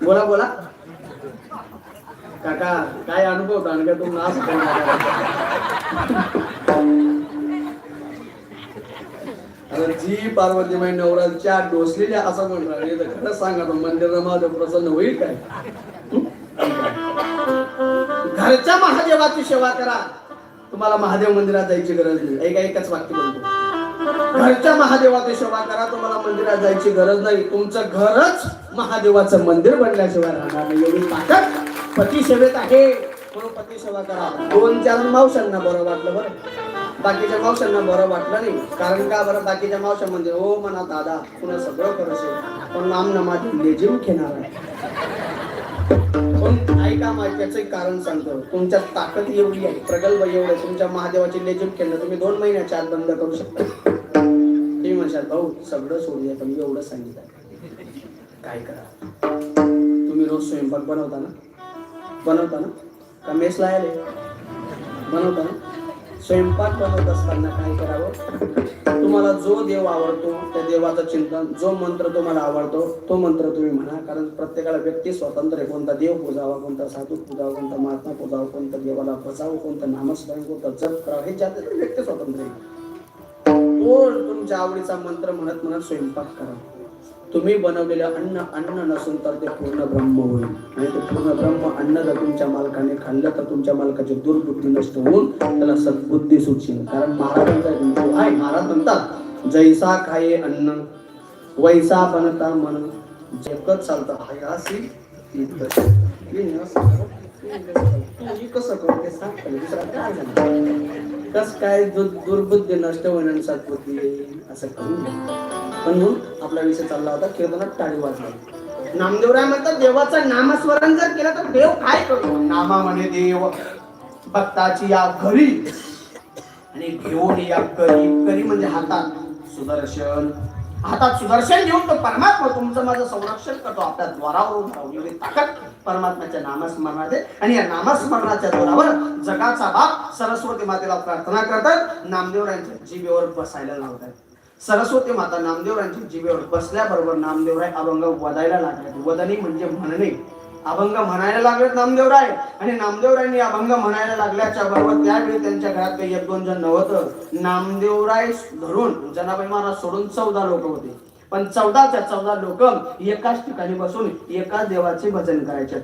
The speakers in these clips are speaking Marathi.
बोला बोला. काका काय अनुभव का तू नाच अरे जी पार्वतीबाई नवराच्या डोसलेल्या असं म्हणणार नाही तर खरंच सांगा तो मंदिर माझं प्रसन्न होईल काय? घरच्या महादेवाची सेवा करा. तुम्हाला महादेव मंदिरात जायची गरज नाही. एका एकच वाक्य बोलतो. घरच्या महादेवाची सेवा करा तुम्हाला मंदिरात जायची गरज नाही. तुमचं घरच महादेवाचं मंदिर बनल्याशिवाय राहणार नाही. एवढी ताकद पती सेवेत आहे. म्हणून पती सेवा करा. दोन चार मावशांना बरं वाटलं बरं. बाकीच्या मावशांना बरं वाटलं नाही. कारण का बरं? बाकीच्या मावशा म्हणजे हो म्हणा दादा पुन्हा सगळं करशील. पण नाम नमाजी लेजिम घेणार आहे. पण ऐका त्याचं एक कारण सांगतो. तुमच्या ताकद एवढी आहे प्रगल्भ एवढे तुमच्या महादेवाची लेजिम केलं तुम्ही दोन महिन्याच्या आत बंद करू शकता. तुम्ही म्हणशाल भाऊ सगळं सोडूया पण एवढं सांगितलं. काय करा? तुम्ही रोज स्वयंपाक बनवता ना? बनवता ना? का मेसला आले बनवता ना? स्वयंपाक बनवत असताना काय करावं? तुम्हाला जो देव आवडतो त्या देवाचं चिंतन जो मंत्र तुम्हाला आवडतो तो मंत्र तुम्ही म्हणा. कारण प्रत्येकाला व्यक्ती स्वतंत्र आहे. कोणता देव पूजावा कोणता साधू पूजावा कोणता महात्मा पूजावा कोणता देवाला बसावं कोणतं नामस्मरण कोणतं जप करावं हे ज्या व्यक्ती स्वतंत्र आहे. तो तुमच्या आवडीचा मंत्र म्हणत म्हणत स्वयंपाक करा. तुम्ही बनवलेलं अन्न अन्न नसून तर ते पूर्ण ब्रह्म होईल. आणि ते पूर्ण ब्रह्म अन्न जर तुमच्या मालकाने खाल्लं तर तुमच्या मालकाची दुर्बुद्धी नष्ट होऊन त्याला सद्बुद्धी सुटशील. कारण महाराजांचा हिंदू आहे महाराज म्हणतात जैसा खाये अन्न वैसा बनता मन जेकत चालतं हयासी कसं करू? ते सांग काय झालं? कस काय दुर्बुद्धी नष्ट होईल आणि सद्बुद्धी येईल असं करून पण आपला विषय चालला होता कीर्तनात टाळी वाजली नामदेवराय म्हणतात देवाचं नामस्मरण जर केलं तर देव काय करतो? नामा म्हणे देव भक्ताची या घरी. आणि घेऊन या करी करी म्हणजे हातात सुदर्शन. हातात सुदर्शन घेऊन तो परमात्मा तुमचं माझं संरक्षण करतो. आपल्या द्वारावरून उभा राहून ताकद परमात्म्याच्या नामस्मरणात आहे. आणि या नामस्मरणाच्या द्वारावर जगाचा बाप सरस्वती मातेला प्रार्थना करतात. नामदेवरायांच्या जीवेवर बसायला लावतात. सरस्वती माता नामदेवरांच्या जीवेवर बसल्याबरोबर नामदेवराय अभंग वदायला लागले. वदनी म्हणजे म्हणणे. अभंग म्हणायला लागलेत नामदेवराय. आणि नामदेवरायांनी अभंग म्हणायला लागल्याच्या बरोबर त्यावेळी त्यांच्या घरात काही एक दोन जण नव्हतं. नामदेवराय धरून जनाबाई महाराज सोडून चौदा लोक होते. पण चौदाच्या चौदा लोक एकाच ठिकाणी बसून एकाच देवाचे भजन करायचे.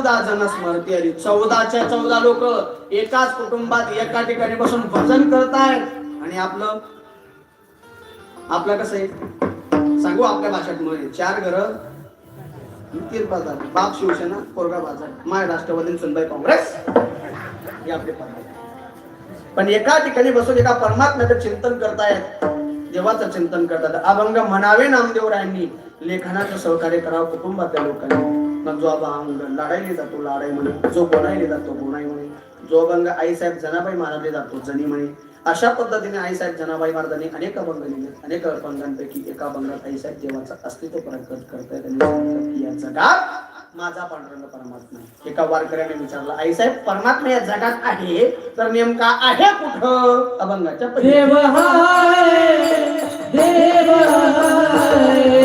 चौदा जण स्मरती आली. चौदाच्या चौदा लोक एकाच कुटुंबात एका ठिकाणी बसून भजन करतायत. आणि आपलं आपलं कसं आहे? सांगू आपल्या भाषेत मध्ये चार घर. बाजार बाप शिवसेना पोरगा बाजार. माय राष्ट्रवादी सुनबाई काँग्रेस. हे आपले पण एका ठिकाणी बसून एका परमात्म्याचं चिंतन करतायत. देवाचं चिंतन करतात. अभंग म्हणावे नामदेवरायांनी. लेखनाचं सहकार्य करावं कुटुंबातल्या लोकांनी. मग जो अभंग लढायला जातो लढाई म्हणे जो बोलायला जातो बोनाई म्हणे जो अभंग आईसाहेब जनाबाई मानवले जातो जनी म्हणे अशा पद्धतीने आईसाहेब जनाबाई महाराजांनी अनेक अभंग लिहिले. अनेक अभंगांपैकी एका अभंगात आईसाहेब देवाचं अस्तित्व प्रकट करतायत आणि सांगतात की या जगात माझा पांडुरंग परमात्मा एका वारकऱ्याने विचारलं आईसाहेब परमात्मा या जगात आहे? तर नेमका आहे कुठं? अभंगाच्या देव हाय देव हाय. देव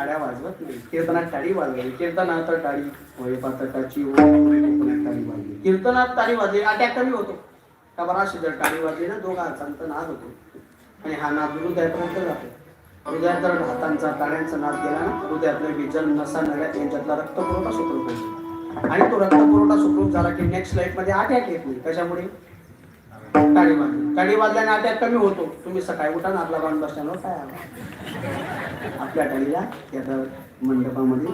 टाळ्या वाजवत नाही. कीर्तनात टाळी वाजवायची. कीर्तनात टाळी होय पातकाची टाळी वाजली कीर्तनात टाळी वाजली अटॅक कमी होतो. का बरा अशी जर टाळी वाजली ना दोघा हातांचा नाद होतो. आणि हा नाद हृदयापर्यंत जातो. हृदयात जर हातांचा टाळ्यांचा नाद गेला ना हृदयातले विजन नसा नळ्यात यांच्यातला रक्तपुरवठा सुखरूप होतो. आणि तो रक्तपुरवठा सुखरूप झाला की नेक्स्ट लाईफमध्ये अटॅक येत नाही. कशामुळे? काडी वाजली काडी वाजल्याने अटॅक कमी होतो. तुम्ही सकाळी उठा ना आपला बाण बसल्यानं काय आला? आपल्या काडीला त्या मंडपामध्ये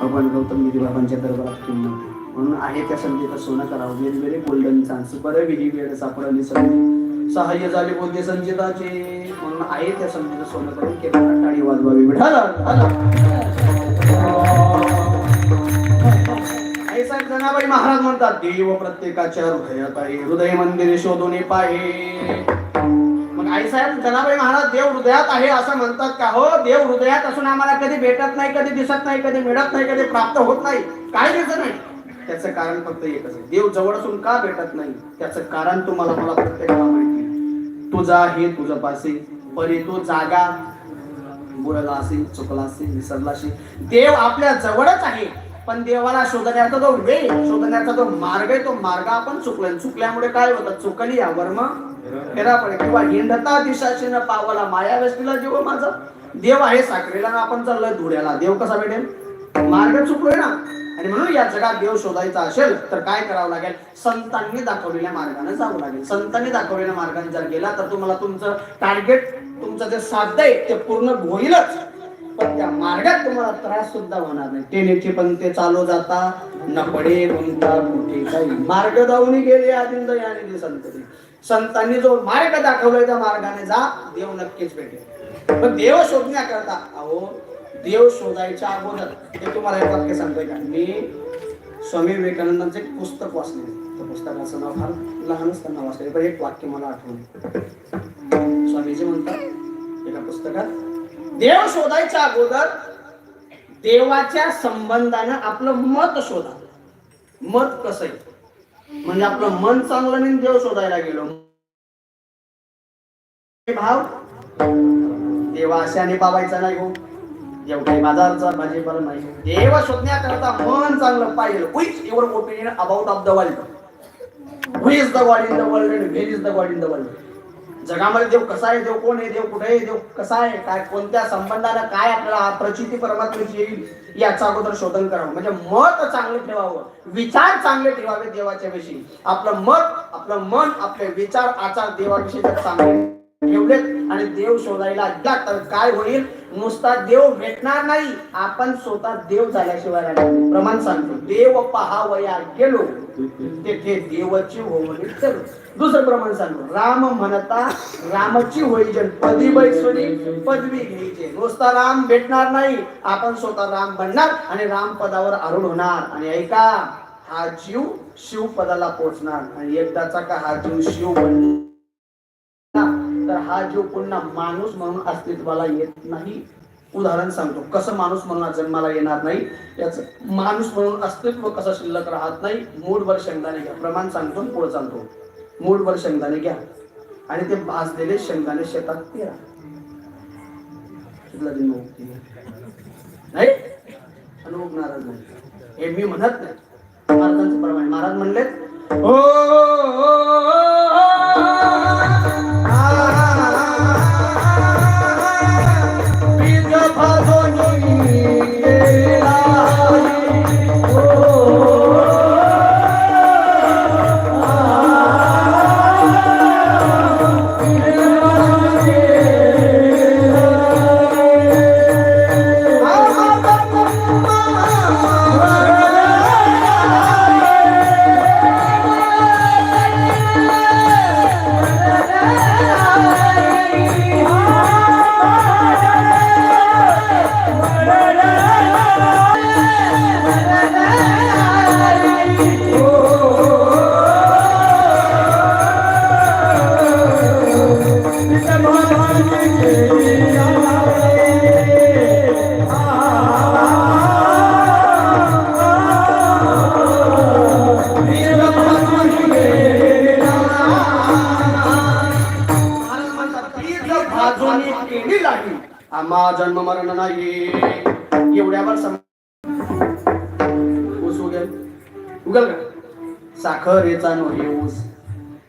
भगवान गौतम गिरी बाबांच्या दरबारात किंमत म्हणून आहे त्या संधीचं सोनं करावं. वेगवेगळे गोल्डन चान्स बरं विधी वेळ सापडली संधी सहाय्य झाले बोलते संचिताचे म्हणून आहे त्या संधीचं सोनं करून केला टाळी वाजवावी. विठाला आई जनाबाई महाराज म्हणतात देव प्रत्येकाच्या हृदयात आहे हृदय मंदिर शोधून पाहे. मग आई साहेब जनाबाई महाराज देव हृदयात आहे असं म्हणतात का हो? देव हृदयात असून आम्हाला कधी भेटत नाही कधी दिसत नाही कधी मिळत नाही कधी प्राप्त होत नाही काय दिसत नाही? त्याचं कारण फक्त एकच आहे. देव जवळ असून का भेटत नाही? त्याचं कारण तुम्हाला मला प्रत्येकाला माहिती तुझा हे तुझं पासे परी तो जागा. बुडला असेल चुकला असेल विसरला असेल. देव आपल्या जवळच आहे. पण देवाला शोधण्याचा जो वे शोधण्याचा जो मार्ग आहे तो मार्ग आपण चुकला चुकल्यामुळे काय होतं? चुकली या वर्म. फेरा पडे किंवा हिंडता दिशाशीन पावला माया व्यस्तीला जीव माझा. देव आहे साखरेला आपण चाललोय धुड्याला देव कसा भेटेल? मार्ग चुकलोय ना? आणि म्हणून या जगात देव शोधायचा असेल तर काय करावं लागेल? संतांनी दाखवलेल्या मार्गाने जावं लागेल. संतांनी दाखवलेल्या मार्गाने जर गेला तर तुम्हाला तुमचं टार्गेट तुमचं जे साध्य आहे ते पूर्ण होईलच. पण त्या मार्गात तुम्हाला त्रास सुद्धा होणार नाही. टेनेचे पण ते चालू जाता न पडे कोणता कुठे काही. मार्ग जाऊन गेले आदिंद याने संतती संतांनी जो मार्ग दाखवलाय त्या मार्गाने जा देव नक्कीच भेटेल. पण देव शोधण्याकरता अहो देव शोधायच्या अगोदर हे तुम्हाला एक वाक्य सांगतोय का? मी स्वामी विवेकानंदांचं एक पुस्तक वाचले त्या पुस्तकाचं नाव फार लहान असताना वाचले पण एक वाक्य मला आठवलं. स्वामीजी म्हणतात एका पुस्तकात देव शोधायच्या अगोदर देवाच्या संबंधानं आपलं मत शोधा. मत कसं आहे? म्हणजे आपलं मन चांगलं नाही देव शोधायला गेलो. भाव? देवा अशाने पावायचा नाही हो. एवढे काही बाजारचा भाजीपाला नाही. देव शोधण्याकरता मन चांगलं पाहिजे which your opinion about of the world who is the god in the world and where is the god in the world जगामध्ये देव कसा आहे देव कोण आहे देव कुठे आहे देव कसा आहे काय कोणत्या संबंधाला काय आपल्याला प्रचिती परमात्म्याची येईल याचा अगोदर शोधन करावं. म्हणजे मत चांगलं ठेवावं विचार चांगले ठेवावे देवाच्या विषयी. आपलं मत आपलं मन आपले विचार आचार देवाविषयी जर चांगले ठेवलेत आणि देव शोधायला गेला तर काय होईल? नुसता देव भेटणार नाही आपण स्वतः देव झाल्याशिवाय राहणार प्रमाण सांगतो देव पहावया गेलो तेथे देवाची होमणी करू दुसरं प्रमाण सांगतो. राम म्हणता रामची होई जन पदी पदवी घ्यायची. नुसता राम भेटणार नाही. आपण स्वतः राम बनणार आणि राम पदावर आरूढ होणार. आणि ऐका हा जीव शिव पदाला पोहोचणार आणि एकदाचा का हा जीव शिव बनला तर हा जीव पुन्हा माणूस म्हणून अस्तित्वाला येत नाही. उदाहरण सांगतो. कसं माणूस म्हणून जन्माला येणार नाही? याच माणूस म्हणून अस्तित्व कसं शिल्लक राहत नाही? मूडभर शेंगदाणे घ्या. प्रमाण सांगतो पुढे सांगतो. मूठभर शेंगदाणे घ्या. आणि ते भाजलेले शेंगदाणे शेतात पेरा. नाही? आणि नाही हे मी म्हणत नाही. महाराजांचं प्रमाण. महाराज म्हणलेत ओ, साखर याचा नव्हे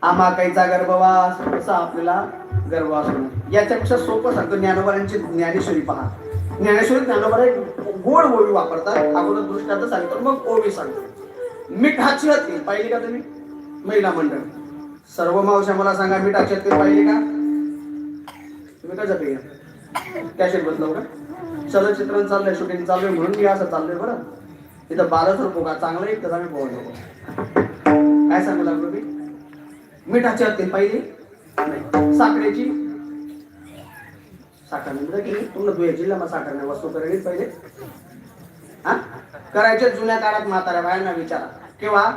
आम्हा काहीचा गर्भवास असा आपल्याला गर्भवास होणार याच्यापेक्षा सोपं सांगतो ज्ञानोबरांची ज्ञानेश्वरी पहा. ज्ञानेश्वरी ज्ञानोबरा एक गोड ओवी वापरतात. अगोदर दृष्टांत सांगतो मग ओवी सांगतो. मिठाची येईल पाहिली का तुम्ही? महिला मंडळ. सर्व मावशा मला सांगा मिठाची ते पाहिली का? तुम्ही कसं पे कॅशेट बदलव का? चलचित्रण चाललंय शूटिंग चाललंय म्हणून मी असं चाललंय बरं. इथं बाराच रुपये का चांगलं एक तर आम्ही पोहोचलो काय सांगू लागलो मी? मिठाची हत्ती पाहिली. नाही साखरेची. साखर म्हणजे की तुम्हाला धुळे जिल्ह्यामध्ये साखर नाही वस्तू करायची पहिले हा? करायचे जुन्या काळात म्हाताऱ्या बायांना विचारा. केव्हा?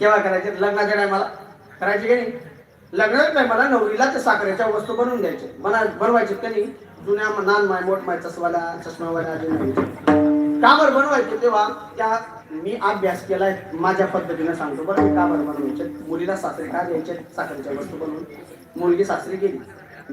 केव्हा करायचे? लग्नाच्या टायमाला करायचे की नाही? लग्नाच्या टायमाला नवरीला ते साखरेच्या वस्तू बनवून द्यायचे. बना बनवायचे का नाही? जुन्या नान माय मोठ माय चष्माला चष्मावाला का बरं बनवायचे तेव्हा? त्या मी अभ्यास केलाय माझ्या पद्धतीने सांगतो. बरं मी का बरं बनवायचे मुलीला सासरे का द्यायचे साखरेच्या वस्तू बनवून. मुलगी सासरी गेली.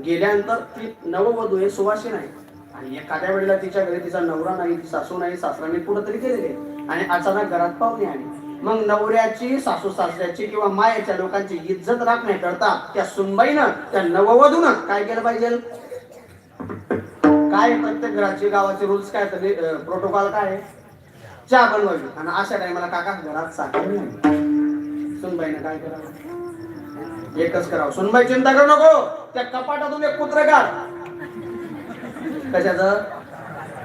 गेल्यानंतर ती नववधू हे सुवासीन आहे आणि एखाद्या वेळेला तिच्या घरी तिचा नवरा नाही ती सासू नाही सासराने कुठंतरी गेलेले आणि अचानक घरात पाहुणे आले. मग नवऱ्याची सासू सासऱ्याची किंवा मायाच्या लोकांची इज्जत राखण्याकरता त्या सुनबाईनं त्या नववधून काय केलं पाहिजे? काय प्रत्येक घराची गावाचे रूल्स काय प्रोटोकॉल काय आहे? चहा बनवायची आणि अशा टायमाला काका घरात साखर नाही सुनबाईनं काय करावं? एकच करावं. सुनबाई चिंता करू नको. त्या कपाटातून एक पुत्र काढ. कशाचं?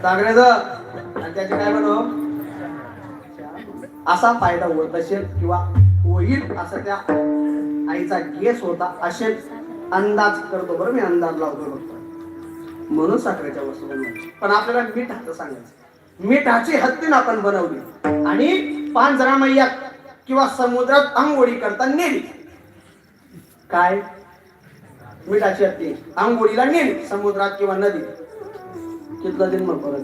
चांगल्याच आणि त्याचे काय बनव? असा फायदा होत असेल किंवा होईल असं त्या आईचा गेस होता असे अंदाज करतो बरं मी अंदाज लावतो म्हणून साखरेच्या वस्तू पण आपल्याला मीठ हात सांगायचं. मिठाची हत्तीन आपण बनवली. आणि पांजरा किंवा समुद्रात आंघोळी करता नेली. काय? मिठाची हत्ती. आंघोळीला नेली समुद्रात किंवा नदी कितला दिन मग परत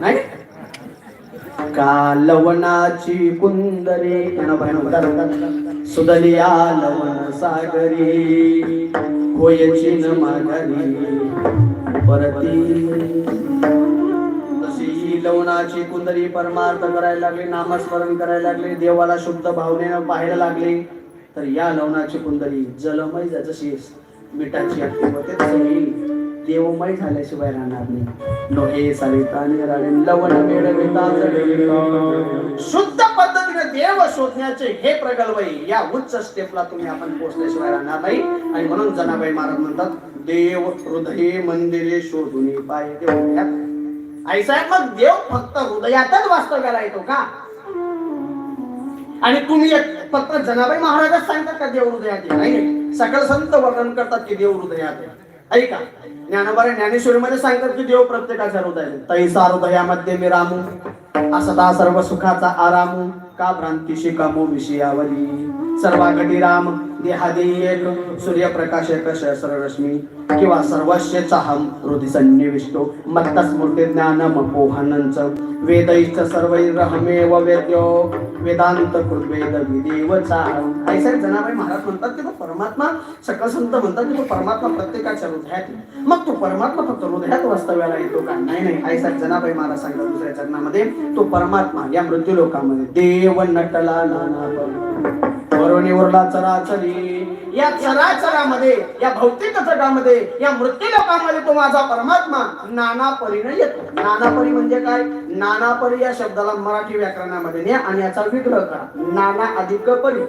नाही? का लवणाची कुंदरे सुदलिया लवण सागरी होयची न माघारी परती. तशी लवणाची कुंदरी परमार्थ करायला लागली नामस्मरण करायला लागले देवाला शुद्ध भावनेनं पाहायला लागले. तर या लवणाची कुंदरी जलमय जशी मिठाची होते देवमय झाल्याशिवाय राहणार नाही. नोहे सरिताने राणे लवण मिळविता शुद्ध पद्धतीने देव शोधण्याचे हे प्रगल्भ या उच्च स्टेपला तुम्ही आपण पोहोचल्याशिवाय राहणार नाही. आणि म्हणून जनाबाई महाराज म्हणतात देव हृदय मंदिरे शोधून पाय देव आई साहेब मग देव फक्त हृदयातच वास्तव्याला येतो का? आणि तुम्ही फक्त जनाबाई महाराजच सांगतात का देव हृदयात नाही नाही. संत वर्णन करतात की देव हृदयात ऐका ज्ञानोबा ज्ञानेश्वरीमध्ये सांगतात की देव प्रत्येकाच्या हृदय आहे. तैसा हृदयामध्ये मी रामू असदा सर्व सुखाचा आरामू का भ्रांती शिकामो विषयावरी सर्वागटी राम देहादेही एक सूर्यप्रकाश एक सहस्ररश्मी किंवा सर्वस्य चाहम हृदय सन्निविष्टो। मत्त स्मृती ज्ञानम पोहनंच वेदैश्च सर्वैरहमेव वेद्यो। वेदांत कृद्वेद विदेव चाहम आई जनाबाई महाराज म्हणतात की तो परमात्मा सकल संत म्हणतात की तो परमात्मा प्रत्येकाच्या हृदयात मग तो परमात्मा फक्त हृदयात वास्तव्याला येतो का? नाही नाही. आई साहेब जनाबाई महाराज सांगतात दुसऱ्या चरणामध्ये तो परमात्मा या मृत्यू लोकामध्ये देव नटला नाना. वरुणीवरला चराचरी. या चराचरामध्ये या भौतिक जगामध्ये या मृत्यू लोकांमध्ये तो माझा परमात्मा नाना परीने येतो. नाना परी म्हणजे काय? नाना परी या शब्दाला मराठी व्याकरणामध्ये न्या आणि याचा विग्रह करा. नाना अधिक परी.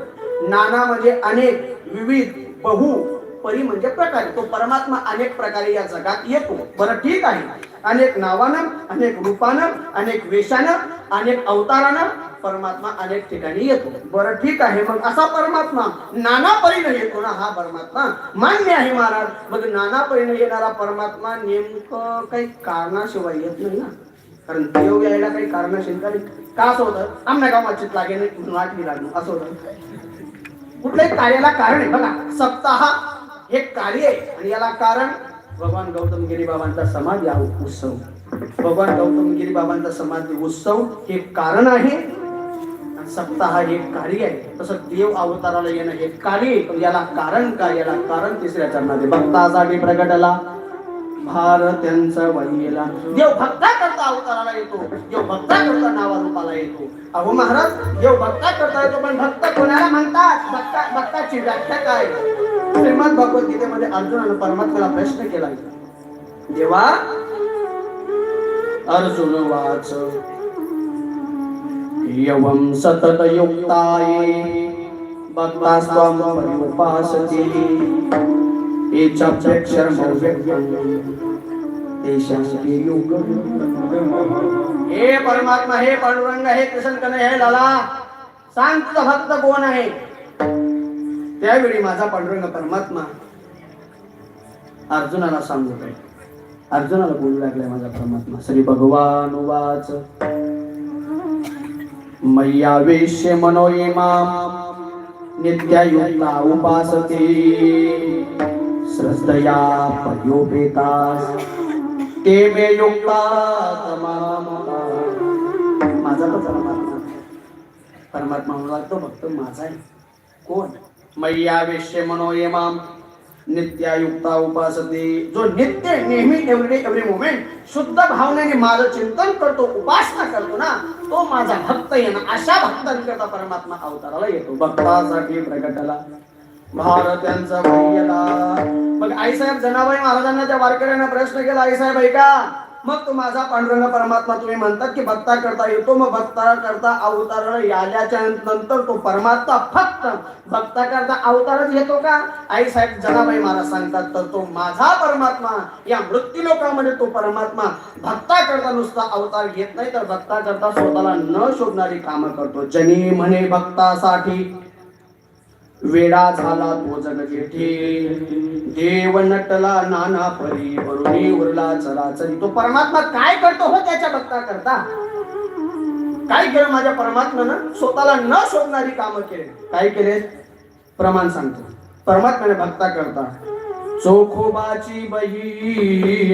नाना म्हणजे अनेक विविध बहु परी म्हणजे प्रकारे. तो परमात्मा अनेक प्रकारे या जगात येतो. बरं ठीक आहे. अनेक नावानं अनेक रूपानं अनेक वेशानं अनेक अवतारानं परमात्मा अनेक ठिकाणी येतो. बरं ठीक आहे. मग असा परमात्मा नाना परीनं येतो ना हा परमात्मा मान्य आहे महाराज. मग नाना परीनं येणारा परमात्मा नेमकं काही कारणाशिवाय येत नाही ना. कारण देव यायला काही कारण असेल का का असं होतं? आमच्या गावात लागे वाटली लागलो. असं होतं. कुठल्याही कार्याला कारण आहे. बघा सप्ताह हे कार्य आहे. आणि याला कारण भगवान गौतम गिरी बाबांचा समाज या उत्सव. भगवान गौतम गिरी बाबांचा समाज उत्सव हे कारण आहे. सप्ताह हे कार्य आहे. तसं देव अवताराला येणं हे कार्य याला कारण काय? याला कारण तिसऱ्या चरणात भक्तासाठी प्रगटला भारत्यांचा वहिला देव भक्ता करता अवताराला येतो. देव भक्ता करता नावा रूपाला येतो. अहो महाराज देव भक्ता करता येतो पण भक्त कोणाला म्हणतात? भक्ता भक्ताची व्याख्या काय? श्रीमद भगवद्गीतेमध्ये अर्जुनानं परमात्म्याला प्रश्न केला. देवा अर्जुन वाच. यवं सतत युक्ताये भक्ता स्वाम पर्युपासते हे परमात्मा हे पांडुरंग हे कृष्ण कन्हैया हे लाला सांग तुझा भक्त कोण आहे? त्यावेळी माझा पांडुरंग परमात्मा अर्जुनाला सांगत आहे अर्जुनाला बोलू लागलाय माझा परमात्मा श्री भगवान वाच. मय्यावेश्य मनोयमाम नित्यायुक्ता उपासते श्रद्धया पयोपेता ते मे युक्ता माझा तो परमात्मा. परमात्मा म्हणून लागतो भक्त माझा आहे. कोण? मय्यावेश्य मनोयमाम नित्यायुक्ता उपासते। जो नित्य नेहमी एव्हरी एव्हरी मोमेंट शुद्ध भावनेने माझं चिंतन करतो उपासना करतो ना तो माझा भक्त आहे ना अशा भक्तांकरता परमात्मा अवताराला येतो. भक्तासाठी प्रगटला. भारतांचा मग आईसाहेब जनाबाई महाराजांना त्या वारकऱ्यांना प्रश्न केला आईसाहेब ऐका मग तो माझा पांडुरंग परमात्मा तुम्ही म्हणतात की भक्ता करता येतो मग भक्ता करता अवतार याल्याच्या नंतर तो परमात्मा फक्त भक्ता करता अवतारच येतो का? आई साहेब जनाबाई महाराज सांगतात तर तो माझा परमात्मा या मृत्यू लोकांमध्ये तो परमात्मा भक्ता करता नुसता अवतार घेत नाही तर भक्ता करता स्वतःला न शोधणारी कामं करतो. जनी म्हणे भक्तासाठी. वेडा झाला तो जग जेठे देव नटला नाना परी वरुणी उरला चराचरी तो परमात्मा काय करतो हो त्याच्या भक्ता करता काय केलं माझ्या परमात्म्यानं? स्वतःला न शोधणारी कामं केले. काय केले? प्रमाण सांगतो. परमात्म्याने भक्ता करता चोखोबाची बहीण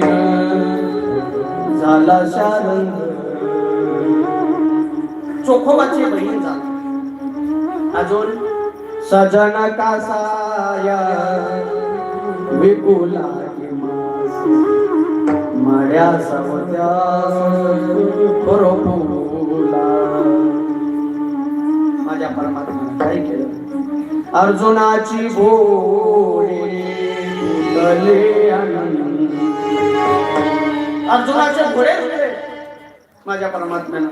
झाला शारंग. चोखोबाची बहीण झाला. अजून? सजन कासाया विपुला मड्या सावत्या फुला माझ्या परमात्मा काय केलं? अर्जुनाची भोळे अर्जुनाचे घोडे माझ्या परमात्म्यानं.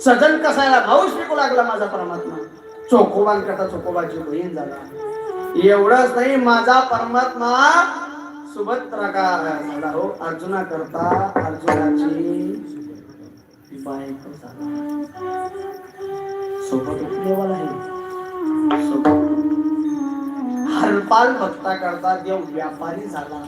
सजन कसायला भाऊच विकू लागला माझा परमात्मा. चोखोबान करता चोखोबाची बहीण झाला. एवढंच नाही माझा परमात्मा सुभद्रा का झाला हो अर्जुना करता अर्जुनाची बायको झाला. सोबत देवाला आहे सोबत हरपाल भक्ता करता देव व्यापारी झाला.